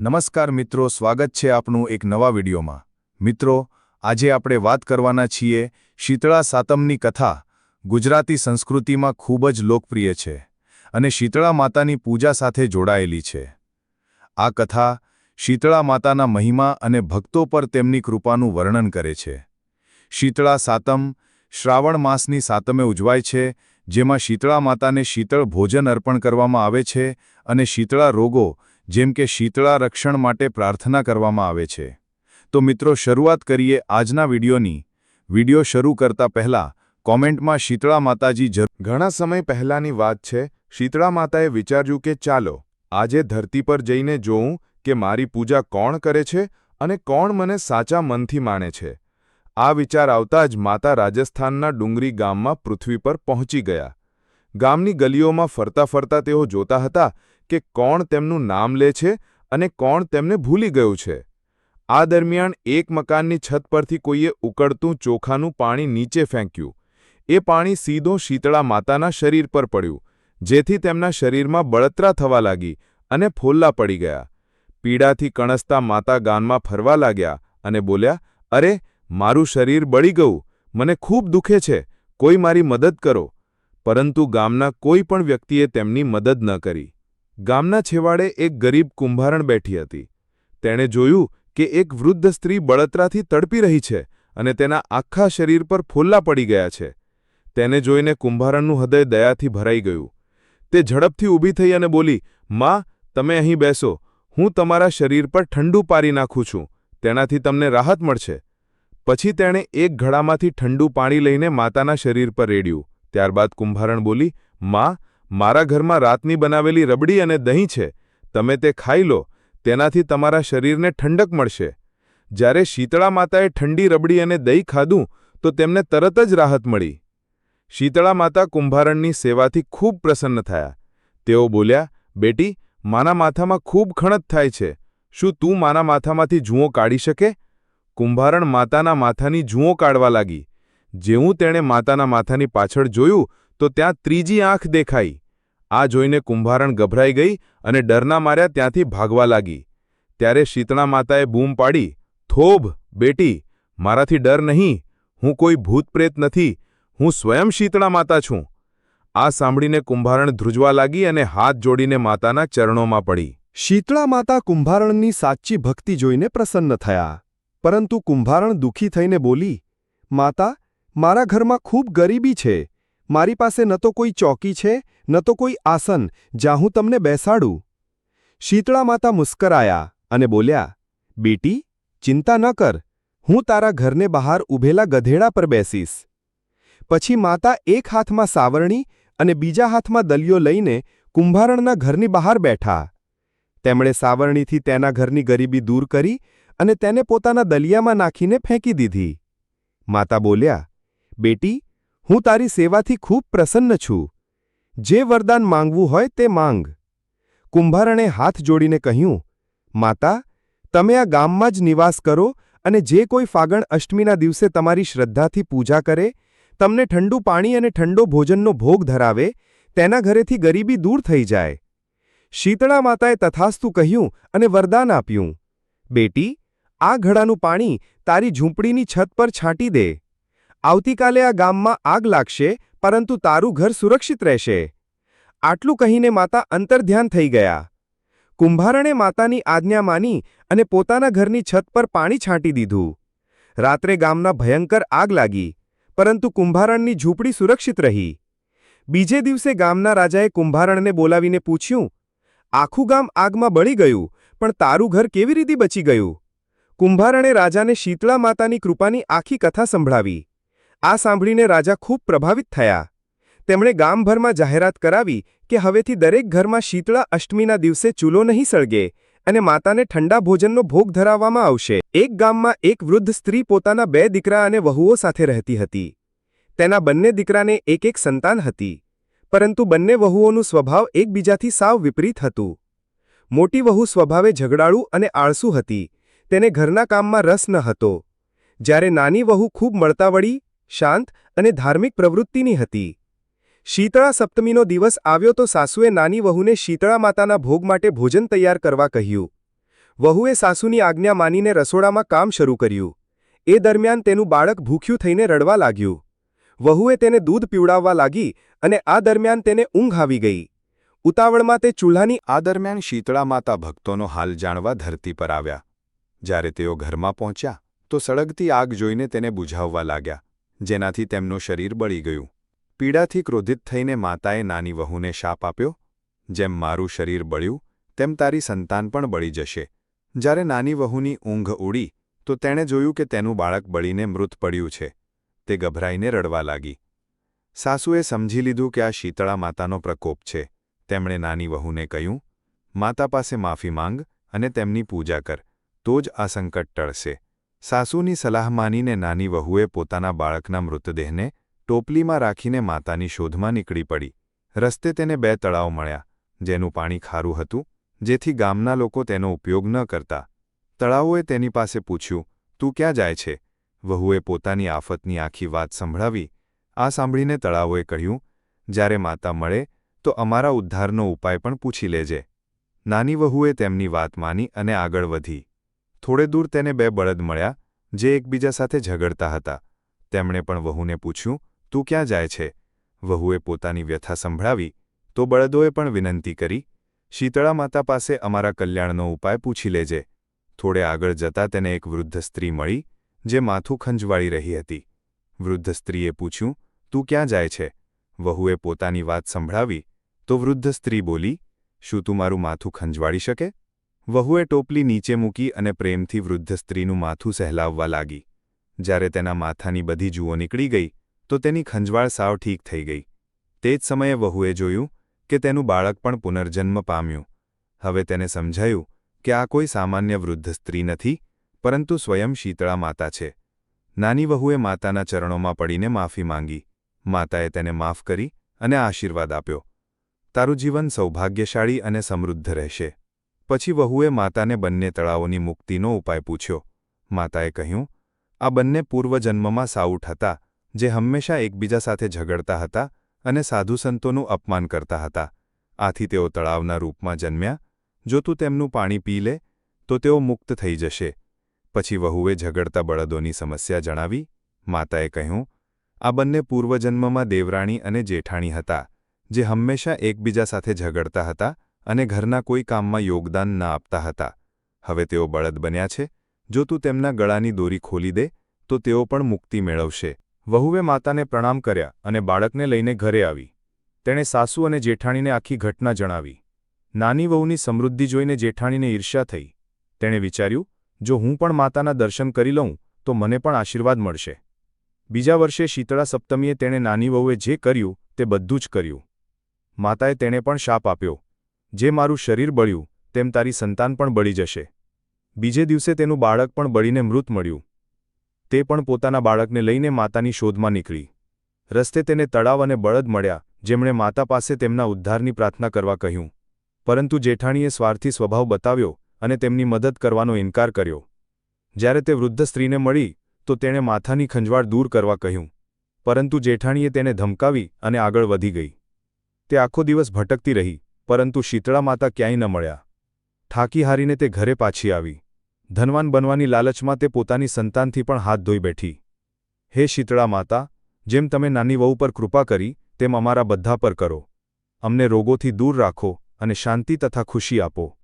નમસ્કાર મિત્રો, સ્વાગત છે આપનું એક નવા વિડીયોમાં. મિત્રો, આજે આપણે વાત કરવાના છીએ શીતળા સાતમની કથા, ગુજરાતી સંસ્કૃતિમાં ખૂબ જ લોકપ્રિય છે અને શીતળા માતાની પૂજા સાથે જોડાયેલી છે. આ કથા શીતળા માતાના મહિમા અને ભક્તો પર તેમની કૃપાનું વર્ણન કરે છે. શીતળા સાતમ શ્રાવણ માસની સાતમે ઉજવાય છે, જેમાં શીતળા માતાને શીતળ ભોજન અર્પણ કરવામાં આવે છે અને શીતળા રોગો જેમ કે શીતળા રક્ષણ માટે પ્રાર્થના કરવામાં આવે છે. તો મિત્રો, શરૂઆત કરીએ આજના વિડીયોની. વીડિયો શરૂ કરતા પહેલા, કોમેન્ટમાં શીતળા માતાજી ઘણા સમય પહેલાંની વાત છે, શીતળા માતાએ વિચાર્યું કે ચાલો, આજે ધરતી પર જઈને જોઉં કે મારી પૂજા કોણ કરે છે અને કોણ મને સાચા મનથી માણે છે. આ વિચાર આવતા જ માતા રાજસ્થાનના ડુંગરી ગામમાં પૃથ્વી પર પહોંચી ગયા. ગામની ગલીઓમાં ફરતા ફરતા તેઓ જોતા હતા કે કોણ તેમનું નામ લે છે અને કોણ તેમને ભૂલી ગયું છે. આ દરમિયાન એક મકાનની છત પરથી કોઈએ ઉકળતું ચોખાનું પાણી નીચે ફેંક્યું. એ પાણી સીધો શીતળા માતાના શરીર પર પડ્યું, જેથી તેમના શરીરમાં બળતરા થવા લાગી અને ફોલ્લા પડી ગયા. પીડાથી કણસતા માતા ગાનમાં ફરવા લાગ્યા અને બોલ્યા, અરે, મારું શરીર બળી ગયું. મને ખૂબ દુખે છે. કોઈ મારી મદદ કરો. પરંતુ ગામના કોઈ પણ વ્યક્તિએ તેમની મદદ ન કરી. ગામના છેવાડે એક ગરીબ કુંભારણ બેઠી હતી. તેણે જોયું કે એક વૃદ્ધ સ્ત્રી બળતરાથી તડપી રહી છે અને તેના આખા શરીર પર ફોલ્લા પડી ગયા છે. તેને જોઈને કુંભારણનું હૃદય દયાથી ભરાઈ ગયું. તે ઝડપથી ઊભી થઈ અને બોલી, માં, તમે અહીં બેસો. હું તમારા શરીર પર ઠંડુ પારી નાખું છું. તેનાથી તમને રાહત મળશે. પછી તેણે એક ઘડામાંથી ઠંડુ પાણી લઈને માતાના શરીર પર રેડ્યું. ત્યારબાદ કુંભારણ બોલી, માં મારા ઘરમાં રાતની બનાવેલી રબડી અને દહીં છે. તમે તે ખાઈ લો, તેનાથી તમારા શરીરને ઠંડક મળશે. જ્યારે શીતળા માતાએ ઠંડી રબડી અને દહીં ખાધું, તો તેમને તરત જ રાહત મળી. શીતળા માતા કુંભારણની સેવાથી ખૂબ પ્રસન્ન થયા. તેઓ બોલ્યા, બેટી, માના માથામાં ખૂબ ખણત થાય છે. શું તું માના માથામાંથી જુઓ કાઢી શકે? કુંભારણ માતાના માથાની જુઓ કાઢવા લાગી. જેવું તેણે માતાના માથાની પાછળ જોયું, તો ત્યાં ત્રીજી આંખ દેખાઈ. આ જોઈને કુંભારણ ગભરાઈ ગઈ અને ડરના માર્યા ત્યાંથી ભાગવા લાગી. ત્યારે શીતળા માતાએ બૂમ પાડી, થોભ, બેટી, મારાથી ડર નહીં. હું કોઈ ભૂતપ્રેત નથી. હું સ્વયં શીતળા માતા છું. આ સાંભળીને કુંભારણ ધ્રુજવા લાગી અને હાથ જોડીને માતાના ચરણોમાં પડી. શીતળા માતા કુંભારણની સાચી ભક્તિ જોઈને પ્રસન્ન થયા. પરંતુ કુંભારણ દુઃખી થઈને બોલી, માતા, મારા ઘરમાં ખૂબ ગરીબી છે. મારી પાસે ન તો કોઈ ચોકી છે, ન તો કોઈ આસન, જ્યાં હું તમને બેસાડું. શીતળા માતા મુસ્કરાયા અને બોલ્યા, બેટી, ચિંતા ન કર, હું તારા ઘરને બહાર ઊભેલા ગધેડા પર બેસીશ. પછી માતા એક હાથમાં સાવરણી અને બીજા હાથમાં દલિયો લઈને કુંભારણના ઘરની બહાર બેઠા. તેમણે સાવરણીથી તેના ઘરની ગરીબી દૂર કરી અને તેને પોતાના દલિયામાં નાખીને ફેંકી દીધી. માતા બોલ્યા, બેટી હું તારી સેવાથી ખૂબ પ્રસન્ન છું. જે વરદાન માંગવું હોય તે માંગ. કુંભારણે હાથ જોડીને કહ્યું, માતા, તમે આ ગામમાં જ નિવાસ કરો અને જે કોઈ ફાગણ અષ્ટમીના દિવસે તમારી શ્રદ્ધાથી પૂજા કરે, તમને ઠંડુ પાણી અને ઠંડો ભોજનનો ભોગ ધરાવે, તેના ઘરેથી ગરીબી દૂર થઈ જાય. શીતળા માતાએ તથાસ્તુ કહ્યું અને વરદાન આપ્યું, બેટી, આ ઘડાનું પાણી તારી ઝૂંપડીની છત પર છાંટી દે. આવતીકાલે આ ગામમાં આગ લાગશે, પરંતુ તારું ઘર સુરક્ષિત રહેશે. આટલું કહીને માતા અંતર્ધ્યાન થઈ ગયા. કુંભારણે માતાની આજ્ઞા માની અને પોતાના ઘરની છત પર પાણી છાંટી દીધું. રાત્રે ગામના ભયંકર આગ લાગી, પરંતુ કુંભારણની ઝૂંપડી સુરક્ષિત રહી. બીજે દિવસે ગામના રાજાએ કુંભારણને બોલાવીને પૂછ્યું, આખું ગામ આગમાં બળી ગયું, પણ તારું ઘર કેવી રીતે બચી ગયું? કુંભારણે રાજાને શીતળા માતાની કૃપાની આખી કથા સંભળાવી. આ સાંભળીને રાજા ખૂબ પ્રભાવિત થયા. તેમણે ગામભરમાં જાહેરાત કરાવી કે હવેથી દરેક ઘરમાં શીતળા અષ્ટમીના દિવસે ચૂલો નહીં સળગે અને માતાને ઠંડા ભોજનનો ભોગ ધરાવવામાં આવશે. એક ગામમાં એક વૃદ્ધ સ્ત્રી પોતાના બે દીકરા અને વહુઓ સાથે રહેતી હતી. તેના બંને દીકરાને એક એક સંતાન હતી. પરંતુ બંને વહુઓનું સ્વભાવ એકબીજાથી સાવ વિપરીત હતું. મોટી વહુ સ્વભાવે ઝઘડાળુ અને આળસુ હતી. તેને ઘરના કામમાં રસ ન હતો. જ્યારે નાની વહુ ખૂબ મળતાવળી શાંત અને ધાર્મિક પ્રવૃત્તિની હતી. શીતળા સપ્તમીનો દિવસ આવ્યો તો સાસુએ નાની વહુને શીતળા માતાના ભોગ માટે ભોજન તૈયાર કરવા કહ્યું. વહુએ સાસુની આજ્ઞા માનીને રસોડામાં કામ શરૂ કર્યું. એ દરમિયાન તેનું બાળક ભૂખ્યું થઈને રડવા લાગ્યું. વહુએ તેને દૂધ પીવડાવવા લાગી અને આ દરમિયાન તેને ઊંઘ આવી ગઈ. ઉતાવળમાં તે ચૂલ્હાની આ દરમિયાન શીતળા માતા ભક્તોનો હાલ જાણવા ધરતી પર આવ્યા. જ્યારે તેઓ ઘરમાં પહોંચ્યા, તો સળગતી આગ જોઈને તેને બુઝાવવા લાગ્યા. જેનાથી તેમનું શરીર બળી ગયું. પીડાથી ક્રોધિત થઈને માતાએ નાની વહુને શાપ આપ્યો, જેમ મારું શરીર બળ્યું, તેમ તારી સંતાન પણ બળી જશે. જ્યારે નાની વહુની ઊંઘ ઉડી, તો તેણે જોયું કે તેનું બાળક બળીને મૃત પડ્યું છે. તે ગભરાઈને રડવા લાગી. સાસુએ સમજી લીધું કે આ શીતળા માતાનો પ્રકોપ છે. તેમણે નાની વહુને કહ્યું, માતા પાસે માફી માંગ અને તેમની પૂજા કર, તો જ આ સંકટ ટળશે. સાસુની સલાહ માનીને નાની વહુએ પોતાના બાળકના મૃતદેહને ટોપલીમાં રાખીને માતાની શોધમાં નીકળી પડી. રસ્તે તેને બે તળાવ મળ્યા, જેનું પાણી ખારું હતું, જેથી ગામના લોકો તેનો ઉપયોગ ન કરતા. તળાવોએ તેની પાસે પૂછ્યું, તું ક્યાં જાય છે? વહુએ પોતાની આફતની આખી વાત સંભળાવી. આ સાંભળીને તળાવોએ કહ્યું, જ્યારે માતા મળે, તો અમારા ઉદ્ધારનો ઉપાય પણ પૂછી લેજે. નાની વહુએ તેમની વાત માની અને આગળ વધી. થોડે દૂર તેને બે બળદ મળ્યા, જે એકબીજા સાથે ઝઘડતા હતા. તેમણે પણ વહુને પૂછ્યું, તું ક્યાં જાય છે? વહુએ પોતાની વ્યથા સંભળાવી, તો બળદોએ પણ વિનંતી કરી, શીતળા માતા પાસે અમારા કલ્યાણનો ઉપાય પૂછી લેજે. થોડે આગળ જતા તેને એક વૃદ્ધ સ્ત્રી મળી, જે માથું ખંજવાળી રહી હતી. વૃદ્ધ સ્ત્રીએ પૂછ્યું, તું ક્યાં જાય છે? વહુએ પોતાની વાત સંભળાવી, તો વૃદ્ધ સ્ત્રી બોલી, શું તું મારું માથું ખંજવાળી શકે? વહુએ ટોપલી નીચે મૂકી અને પ્રેમથી વૃદ્ધ સ્ત્રીનું માથું સહેલાવવા લાગી. જ્યારે તેના માથાની બધી જુઓ નીકળી ગઈ, તો તેની ખંજવાળ સાવ ઠીક થઈ ગઈ. તે જ સમયે વહુએ જોયું કે તેનું બાળક પણ પુનર્જન્મ પામ્યું. હવે તેને સમજાયું કે આ કોઈ સામાન્ય વૃદ્ધ સ્ત્રી નથી, પરંતુ સ્વયં શીતળા માતા છે. નાની વહુએ માતાના ચરણોમાં પડીને માફી માંગી. માતાએ તેને માફ કરી અને આશીર્વાદ આપ્યો. તારું જીવન સૌભાગ્યશાળી અને સમૃદ્ધ રહેશે. પછી વહુએ માતાને બંને તળાવોની મુક્તિનો ઉપાય પૂછ્યો. માતાએ કહ્યું, આ બંને પૂર્વજન્મમાં સાઉઠ હતા, જે હંમેશા એકબીજા સાથે ઝઘડતા હતા અને સાધુ સંતોનું અપમાન કરતા હતા. આથી તેઓ તળાવના રૂપમાં જન્મ્યા. જો તું તેમનું પાણી પી લે, તો તેઓ મુક્ત થઈ જશે. પછી વહુએ ઝઘડતા બળદોની સમસ્યા જણાવી. માતાએ કહ્યું, આ બંને પૂર્વજન્મમાં દેવરાણી અને જેઠાણી હતા, જે હંમેશા એકબીજા સાથે ઝઘડતા હતા અને ઘરના કોઈ કામમાં યોગદાન ન આપતા હતા. હવે તેઓ બળદ બન્યા છે. જો તું તેમના ગળાની દોરી ખોલી દે, તો તેઓ પણ મુક્તિ મેળવશે. વહુએ માતાને પ્રણામ કર્યા અને બાળકને લઈને ઘરે આવી. તેણે સાસુ અને જેઠાણીને આખી ઘટના જણાવી. નાની વહુની સમૃદ્ધિ જોઈને જેઠાણીને ઈર્ષ્યા થઈ. તેણે વિચાર્યું, જો હું પણ માતાના દર્શન કરી લઉં, તો મને પણ આશીર્વાદ મળશે. બીજા વર્ષે શીતળા સપ્તમીએ તેણે નાની વહુએ જે કર્યું, તે બધું જ કર્યું. માતાએ તેણે પણ શાપ આપ્યો. જે મારું શરીર બળ્યું, તેમ તારી સંતાન પણ બળી જશે. બીજે દિવસે તેનું બાળક પણ બળીને મૃત મળ્યું. તે પણ પોતાના બાળકને લઈને માતાની શોધમાં નીકળી. રસ્તે તેને તળાવ અને બળદ મળ્યા, જેમણે માતા પાસે તેમના ઉદ્ધારની પ્રાર્થના કરવા કહ્યું. પરંતુ જેઠાણીએ સ્વાર્થી સ્વભાવ બતાવ્યો અને તેમની મદદ કરવાનો ઇનકાર કર્યો. જ્યારે તે વૃદ્ધ સ્ત્રીને મળી, તો તેણે માથાની ખંજવાળ દૂર કરવા કહ્યું. પરંતુ જેઠાણીએ તેને ધમકાવી અને આગળ વધી ગઈ. તે આખો દિવસ ભટકતી રહી. પરંતુ શીતળા માતા ક્યાંય ન મળ્યા. થાકી હારીને તે ઘરે પાછી આવી. ધનવાન બનવાની લાલચમાં તે પોતાની સંતાનથી પણ હાથ ધોઈ બેઠી. હે શીતળા માતા, જેમ તમે નાની વહુ પર કૃપા કરી, તેમ અમારા બધા પર કરો. અમને રોગોથી દૂર રાખો અને શાંતિ તથા ખુશી આપો.